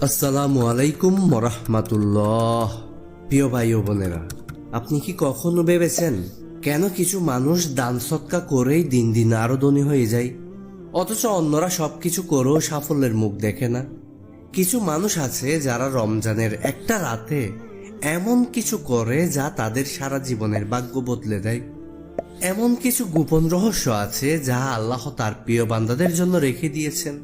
আসসালামু আলাইকুম প্রিয় ভাই ও বোনেরা, আপনি কি কখনো ভেবেছেন কেন কিছু মানুষ দান সৎকা করেই দিন দিন আরও ধনী হয়ে যায়? অথচ অন্যরা সবকিছু করেও সাফল্যের মুখ দেখে না। কিছু মানুষ আছে যারা রমজানের একটা রাতে এমন কিছু করে যা তাদের সারা জীবনের ভাগ্য বদলে দেয়। এমন কিছু গোপন রহস্য আছে যা আল্লাহ তার প্রিয় বান্দাদের জন্য রেখে দিয়েছেন।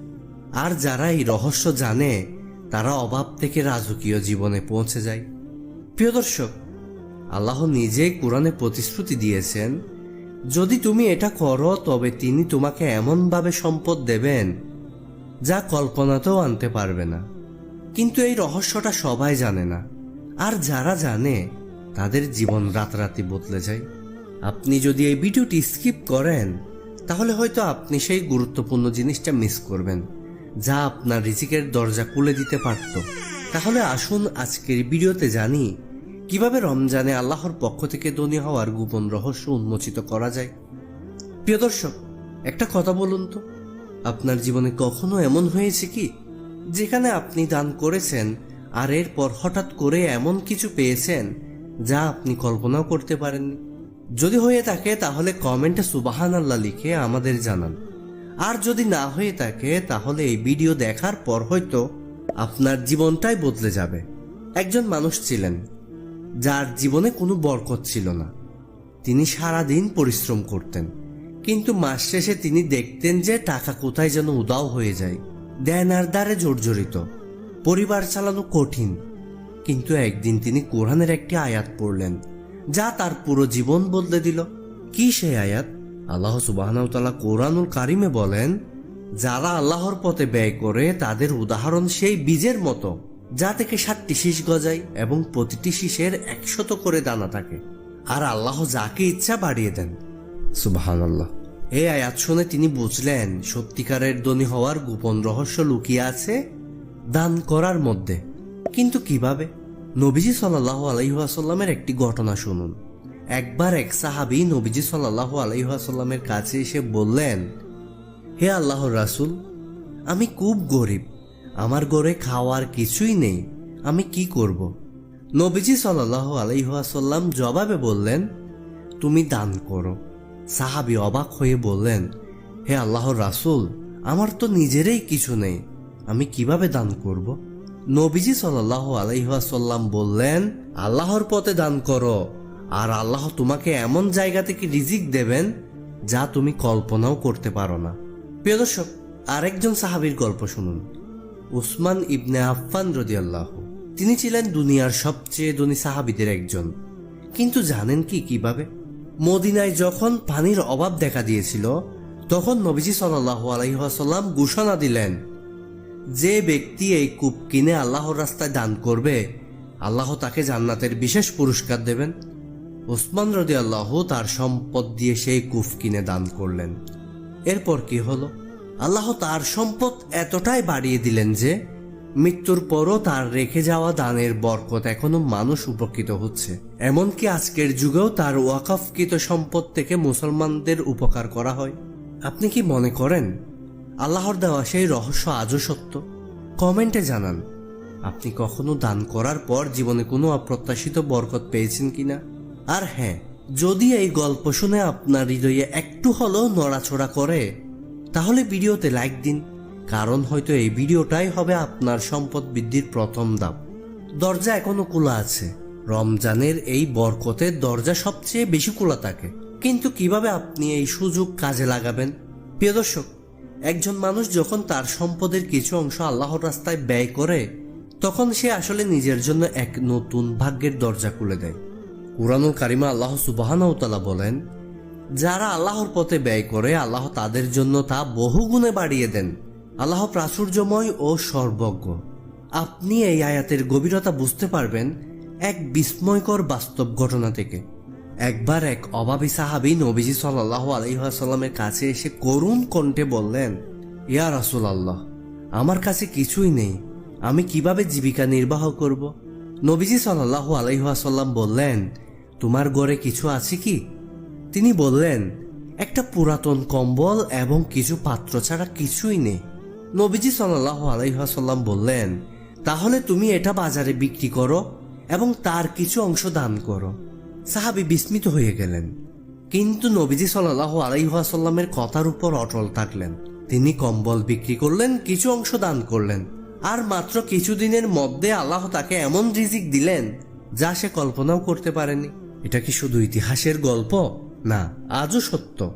আর যারা এই রহস্য জানে, তারা অভাব থেকে রাজকীয় জীবনে পৌঁছে যায়। প্রিয় দর্শক, আল্লাহ নিজেই কোরআনে প্রতিশ্রুতি দিয়েছেন, যদি তুমি এটা করো, তবে তিনি তোমাকে এমনভাবে সম্পদ দেবেন যা কল্পনাতেও আনতে পারবে না। কিন্তু এই রহস্যটা সবাই জানে না। আর যারা জানে, তাদের জীবন রাতারাতি বদলে যায়। আপনি যদি এই ভিডিওটি স্কিপ করেন, তাহলে হয়তো আপনি সেই গুরুত্বপূর্ণ জিনিসটা মিস করবেন, যা আপনার রিজিকের দরজা খুলে দিতে পারত। তাহলে আসুন আজকের ভিডিওতে জানি, কীভাবে রমজানে আল্লাহর পক্ষ থেকে ধনী হওয়ার গোপন রহস্য উন্মোচিত করা যায়। প্রিয় দর্শক, একটা কথা বলুন তো, আপনার জীবনে কখনো এমন হয়েছে কি, যেখানে আপনি দান করেছেন, আর এরপর হঠাৎ করে এমন কিছু পেয়েছেন, যা আপনি কল্পনাও করতে পারেননি? যদি হয়ে থাকে, তাহলে কমেন্টে সুবাহান আল্লাহ লিখে আমাদের জানান। আর যদি না হয়ে থাকে, তাহলে এই ভিডিও দেখার পর হয়তো আপনার জীবনটাই বদলে যাবে। একজন মানুষ ছিলেন, যার জীবনে কোনো বরকত ছিল না। তিনি সারা দিন পরিশ্রম করতেন, কিন্তু মাস শেষে তিনি দেখতেন যে টাকা কোথায় যেন উদাও হয়ে যায়। দেন আর দ্বারে জর্জরিত, পরিবার চালানো কঠিন, কিন্তু একদিন তিনি কোরআনের একটি আয়াত পড়লেন। যা তার পুরো জীবন বদলে দিল। কি সে আয়াত? আল্লাহ সুবাহতাল্লাহ কোরআনুল কারিমে বলেন, যারা আল্লাহর পথে ব্যয় করে, তাদের উদাহরণ সেই বীজের মতো, যা থেকে সাতটি শীষ গজায় এবং প্রতিটি শীষের একশত করে দানা থাকে। আর আল্লাহ যাকে ইচ্ছা বাড়িয়ে দেন। সুবাহান আল্লাহ এই আয়াত শুনে তিনি বুঝলেন, সত্যিকারের ধনী হওয়ার গোপন রহস্য লুকিয়ে আছে দান করার মধ্যে। কিন্তু কীভাবে? নবীজি সাল্লাহ আলাইহাসাল্লামের একটি ঘটনা শুনুন। একবার এক সাহাবি নবীজি সাল্লাহ আলাইহাসাল্লামের কাছে এসে বললেন, হে আল্লাহর রাসুল, আমি খুব গরিব, আমার ঘরে খাওয়ার কিছুই নেই, আমি কি করব? নবীজি সাল্লাহ আলাইহাসাল্লাম জবাবে বললেন, তুমি দান করো। সাহাবি অবাক হয়ে বললেন, হে আল্লাহর রাসুল, আমার তো নিজেরই কিছু নেই, আমি কীভাবে দান করব? নবীজি সাল্লাহ আলাইহাসাল্লাম বললেন, আল্লাহর পথে দান করো। আর আল্লাহ তোমাকে এমন জায়গা থেকে রিজিক দেবেন যা তুমি কল্পনাও করতে পারো না। প্রিয় দর্শক, আরেকজন সাহাবীর গল্প শুনুন। উসমান ইবনে আফফান আল্লাহ তিনি ছিলেন দুনিয়ার সবচেয়ে ধনী সাহাবিদের একজন। কিন্তু জানেন কি কীভাবে? মদিনায় যখন পানির অভাব দেখা দিয়েছিল, তখন নবীজি সাল্লাহ আলাইহাসাল্লাম ঘোষণা দিলেন যে ব্যক্তি এই কূপ কিনে আল্লাহর রাস্তায় দান করবে, আল্লাহ তাকে জান্নাতের বিশেষ পুরস্কার দেবেন। ওসমান রদি আল্লাহ তার সম্পদ দিয়ে সেই কূপ কিনে দান করলেন। এরপর কি হলো? আল্লাহ তার সম্পদ এতটাই বাড়িয়ে দিলেন যে, মৃত্যুর পরও তার রেখে যাওয়া দানের বরকত এখনও মানুষ উপকৃত হচ্ছে। এমনকি আজকের যুগেও তার ওয়াকফকৃত সম্পদ থেকে মুসলমানদের উপকার করা হয়। আপনি কি মনে করেন আল্লাহর দেওয়া সেই রহস্য আজও সত্য? কমেন্টে জানান, আপনি কখনো দান করার পর জীবনে কোনো অপ্রত্যাশিত বরকত পেয়েছেন কিনা? আর হ্যাঁ যদি এই গল্প শুনে আপনার হৃদয়ে একটু হলেও নড়াচড়া করে, তাহলে ভিডিওতে লাইক দিন, কারণ হয়তো এই ভিডিওটাই হবে আপনার সম্পদ বৃদ্ধির প্রথম ধাপ। দরজা এখনও খোলা আছে। রমজানের এই বরকতের দরজা সবচেয়ে বেশি খোলা থাকে। কিন্তু কীভাবে আপনি এই সুযোগ কাজে লাগাবেন? প্রিয় দর্শক একজন মানুষ যখন তার সম্পদের কিছু অংশ আল্লাহর রাস্তায় ব্যয় করে, তখন সে আসলে নিজের জন্য এক নতুন ভাগ্যের দরজা খুলে দেয়। কুরআনুল কারিমা আল্লাহ সুবাহানাউতালা বলেন, যারা আল্লাহর পথে ব্যয় করে, আল্লাহ তাদের জন্য তা বহুগুণে বাড়িয়ে দেন। আল্লাহ প্রাচুর্যময় ও সর্বজ্ঞ। আপনি এই আয়াতের গভীরতা বুঝতে পারবেন এক বিস্ময়কর বাস্তব ঘটনা থেকে। একবার এক অভাবী সাহাবি নবীজি সাল্লাহ আলহিহাসাল্লামের কাছে এসে করুণ কণ্ঠে বললেন, ইয়া রাসুল আল্লাহ আমার কাছে কিছুই নেই। আমি কীভাবে জীবিকা নির্বাহ করব? নবীজি সাল্লাহ আলহিহাসাল্লাম বললেন, তোমার গড়ে কিছু আছে কি? তিনি বললেন, একটা পুরাতন কম্বল এবং কিছু পাত্র ছাড়া কিছুই নেই। নবীজি সাল্লাহ আলাইহাসাল্লাম বললেন, তাহলে তুমি এটা বাজারে বিক্রি করো এবং তার কিছু অংশ দান করো। সাহাবি বিস্মিত হয়ে গেলেন। কিন্তু নবীজি সাল্লাহ আলাইহাসাল্লামের কথার উপর অটল থাকলেন। তিনি কম্বল বিক্রি করলেন, কিছু অংশ দান করলেন। আর মাত্র কিছুদিনের মধ্যে আল্লাহ তাকে এমন রিজিক দিলেন, যা সে কল্পনাও করতে পারেনি। এটা কি শুধু ইতিহাসের গল্প? না, আজও সত্য।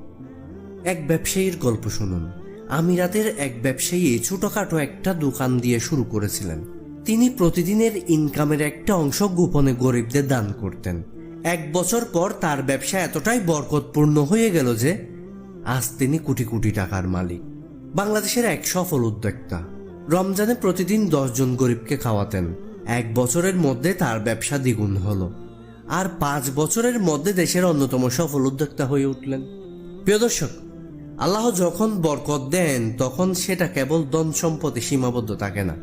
এক ব্যবসায়ীর গল্প শুনুন। আমিরাতের এক ব্যবসায়ী ছোটখাটো একটা দোকান দিয়ে শুরু করেছিলেন। তিনি প্রতিদিনের ইনকামের একটা অংশ গোপনে গরিবদের দান করতেন। এক বছর পর তার ব্যবসা এতটাই বরকতপূর্ণ হয়ে গেল যে আজ তিনি কোটি কোটি টাকার মালিক, বাংলাদেশের এক সফল উদ্যোক্তা। রমজানে প্রতিদিন দশজন গরিবকে খাওয়াতেন। এক বছরের মধ্যে তার ব্যবসা দ্বিগুণ হলো। আর পাঁচ বছরের মধ্যে দেশের অন্যতম সফল উদ্যোক্তা হয়ে উঠলেন। প্রিয় দর্শক, আল্লাহ যখন বরকত দেন, তখন সেটা কেবল ধন সম্পদে সীমাবদ্ধ থাকে না।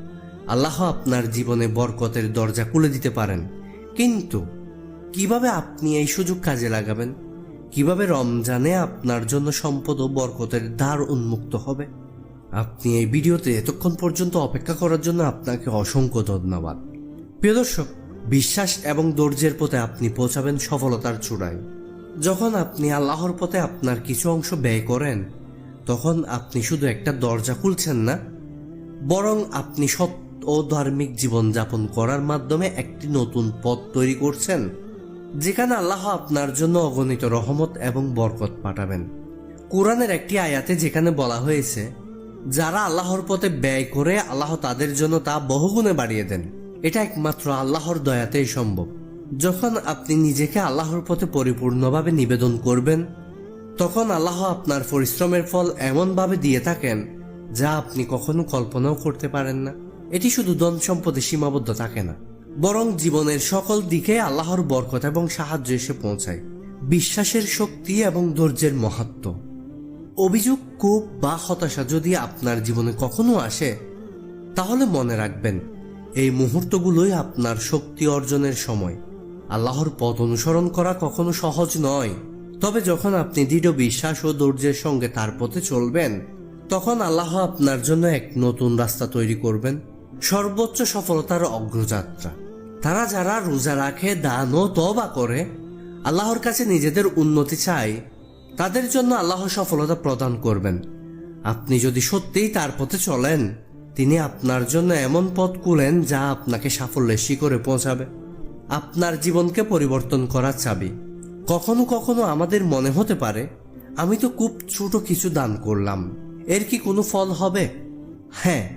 আল্লাহ আপনার জীবনে বরকতের দরজা খুলে দিতে পারেন। কিন্তু কীভাবে আপনি এই সুযোগ কাজে লাগাবেন? কীভাবে রমজানে আপনার জন্য সম্পদ ও বরকতের দ্বার উন্মুক্ত হবে? আপনি এই ভিডিওতে এতক্ষণ পর্যন্ত অপেক্ষা করার জন্য আপনাকে অসংখ্য ধন্যবাদ। প্রিয় দর্শক, বিশ্বাস এবং ধৈর্যের পথে আপনি পৌঁছাবেন সফলতার চূড়ায়। যখন আপনি আল্লাহর পথে আপনার কিছু অংশ ব্যয় করেন, তখন আপনি শুধু একটা দরজা খুলছেন না, বরং আপনি সৎ ও ধার্মিক জীবন যাপন করার মাধ্যমে একটি নতুন পথ তৈরি করছেন। যেখানে আল্লাহ আপনার জন্য অগণিত রহমত এবং বরকত পাঠাবেন। কোরআনের একটি আয়াতে যেখানে বলা হয়েছে, যারা আল্লাহর পথে ব্যয় করে আল্লাহ তাদের জন্য তা বহুগুণে বাড়িয়ে দেন। এটা একমাত্র আল্লাহর দয়াতেই সম্ভব। যখন আপনি নিজেকে আল্লাহর পথে পরিপূর্ণভাবে নিবেদন করবেন, তখন আল্লাহ আপনার পরিশ্রমের ফল এমনভাবে দিয়ে থাকেন যা আপনি কখনো কল্পনাও করতে পারেন না। এটি শুধু ধন সম্পদে সীমাবদ্ধ থাকে না। বরং জীবনের সকল দিকে আল্লাহর বরকত এবং সাহায্য এসে পৌঁছায়। বিশ্বাসের শক্তি এবং ধৈর্যের মহাত্ম। অভিযোগ, কোপ বা হতাশা যদি আপনার জীবনে কখনো আসে, তাহলে মনে রাখবেন, এই মুহূর্তগুলোই আপনার শক্তি অর্জনের সময়। আল্লাহর পথ অনুসরণ করা কখনো সহজ নয়। তবে যখন আপনি দৃঢ় বিশ্বাস ও ধৈর্যের সঙ্গে তার পথে চলবেন, তখন আল্লাহ আপনার জন্য এক নতুন রাস্তা তৈরি করবেন। সর্বোচ্চ সফলতার অগ্রযাত্রা। তারা যারা রোজা রাখে, দান ও তবা করে, আল্লাহর কাছে নিজেদের উন্নতি চায়, তাদের জন্য আল্লাহ সফলতা প্রদান করবেন। আপনি যদি সত্যিই তার পথে চলেন, তিনি আপনার জন্য এমন পথ কুলেন যা আপনাকে সাফল্যের শিখরে পৌঁছাবে। আপনার জীবনকে পরিবর্তন করার চাবি। কখনো কখনো আমাদের মনে হতে পারে, আমি তো খুব ছোট কিছু দান করলাম। এর কি কোনো ফল হবে? হ্যাঁ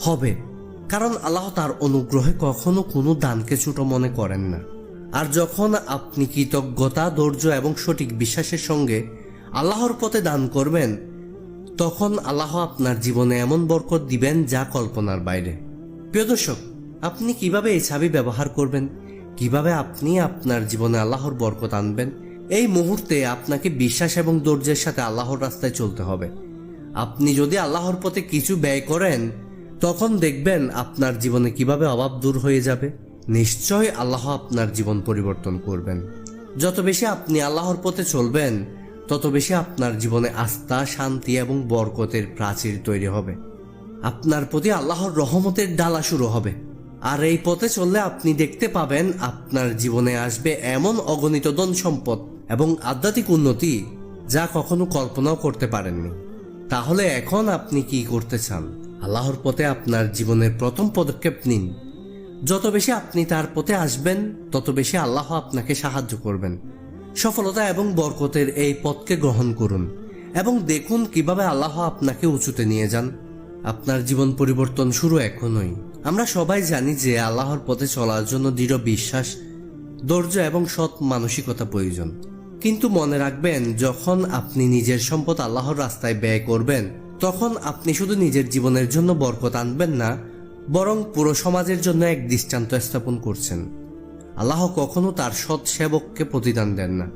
হবে। কারণ আল্লাহ তার অনুগ্রহে কখনো কোনো দানকে ছোট মনে করেন না। আর যখন আপনি কৃতজ্ঞতা, ধৈর্য এবং সঠিক বিশ্বাসের সঙ্গে আল্লাহর পথে দান করবেন, তখন আল্লাহ আপনার জীবনে এমন বরকত দিবেন যা কল্পনার বাইরে। প্রিয় দর্শক, আপনি কীভাবে এই ছাবি ব্যবহার করবেন? কীভাবে আপনি আপনার জীবনে আল্লাহর বরকত আনবেন? এই মুহূর্তে আপনাকে বিশ্বাস এবং ধৈর্যের সাথে আল্লাহর রাস্তায় চলতে হবে। আপনি যদি আল্লাহর পথে কিছু ব্যয় করেন তখন দেখবেন আপনার জীবনে কীভাবে অভাব দূর হয়ে যাবে। নিশ্চয় আল্লাহ আপনার জীবন পরিবর্তন করবেন। যত বেশি আপনি আল্লাহর পথে চলবেন, তত বেশি আপনার জীবনে আস্থা, শান্তি এবং বরকতের প্রাচীর তৈরি হবে। আপনার প্রতি আল্লাহর রহমতের ডালা শুরু হবে। আর এই পথে চললে আপনি দেখতে পাবেন, আপনার জীবনে আসবে এমন অগণিত ধন সম্পদ এবং আধ্যাত্মিক উন্নতি যা কখনো কল্পনাও করতে পারেননি। তাহলে এখন আপনি কি করতে চান? আল্লাহর পথে আপনার জীবনের প্রথম পদক্ষেপ নিন। যত বেশি আপনি তার পথে আসবেন, তত বেশি আল্লাহ আপনাকে সাহায্য করবেন। সফলতা এবং বরকতের এই পথকে গ্রহণ করুন এবং দেখুন কীভাবে আল্লাহ আপনাকে উঁচুতে নিয়ে যান। আপনার জীবন পরিবর্তন শুরু এখনই। আমরা সবাই জানি যে আল্লাহর পথে চলার জন্য দৃঢ় বিশ্বাস, ধৈর্য এবং সৎ মানসিকতা প্রয়োজন। কিন্তু মনে রাখবেন, যখন আপনি নিজের সম্পদ আল্লাহর রাস্তায় ব্যয় করবেন তখন আপনি শুধু নিজের জীবনের জন্য বরকত আনবেন না, বরং পুরো সমাজের জন্য এক দৃষ্টান্ত স্থাপন করছেন। আল্লাহ কখনো তার সৎ সেবককে প্রতিদান দেন না।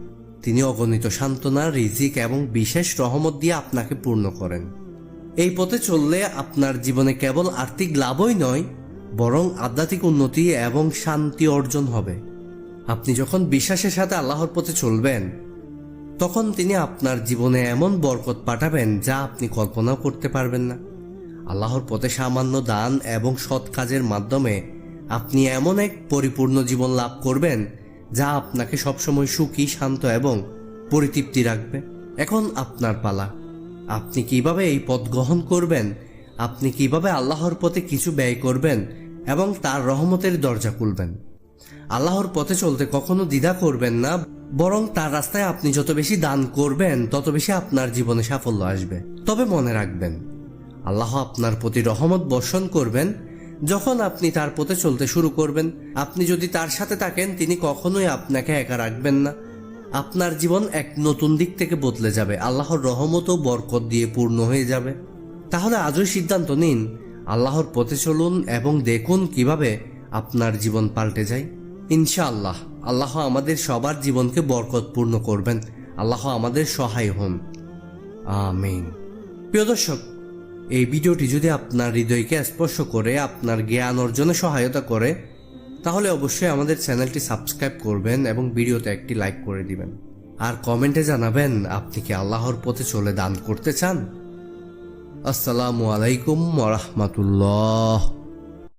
তিনি অগণিত সান্ত্বনা, রিজিক এবং বিশেষ রহমত দিয়ে আপনাকে পূর্ণ করেন। এই পথে চললে আপনার জীবনে কেবল আর্থিক লাভই নয়, বরং আধ্যাত্মিক উন্নতি এবং শান্তি অর্জন হবে। আপনি যখন বিশ্বাসের সাথে আল্লাহর পথে চলবেন তখন তিনি আপনার জীবনে এমন বরকত পাঠাবেন যা আপনি কল্পনাও করতে পারবেন না। আল্লাহর পথে সামান্য দান এবং সৎ কাজের মাধ্যমে আপনি এমন এক পরিপূর্ণ জীবন লাভ করবেন যা আপনাকে সবসময় সুখী, শান্ত এবং পরিতৃপ্তি রাখবে। এখন আপনার পালা। আপনি কীভাবে এই পথ গ্রহণ করবেন? আপনি কীভাবে আল্লাহর পথে কিছু ব্যয় করবেন এবং তার রহমতের দরজা খুলবেন? আল্লাহর পথে চলতে কখনো দ্বিধা করবেন না। বরং তার রাস্তায় আপনি যত বেশি দান করবেন, তত বেশি আপনার জীবনে সাফল্য আসবে। তবে মনে রাখবেন, আল্লাহ আপনার প্রতি রহমত বর্ষণ করবেন, যখন আপনি তার পথে চলতে শুরু করবেন। আপনি যদি তার সাথে থাকেন, তিনি কখনোই আপনাকে একা রাখবেন না। আপনার জীবন এক নতুন দিক থেকে বদলে যাবে। আল্লাহর রহমত ও বরকত দিয়ে পূর্ণ হয়ে যাবে। তাহলে আজই সিদ্ধান্ত নিন, আল্লাহর পথে চলুন এবং দেখুন কীভাবে আপনার জীবন পাল্টে যায়। ইনশাআল্লাহ। আল্লাহ আমাদের সবার জীবনকে বরকতপূর্ণ করবেন। আল্লাহ আমাদের সহায় হন। আমিন। প্রিয় দর্শক, এই ভিডিওটি যদি আপনার হৃদয়কে স্পর্শ করে, আপনার জ্ঞান অর্জনে সহায়তা করে, তাহলে অবশ্যই আমাদের চ্যানেলটি সাবস্ক্রাইব করবেন এবং ভিডিওতে একটি লাইক করে দিবেন। আর কমেন্টে জানাবেন, আপনি কি আল্লাহর পথে চলে দান করতে চান? আসসালামু আলাইকুম ওরহমতুল্লাহ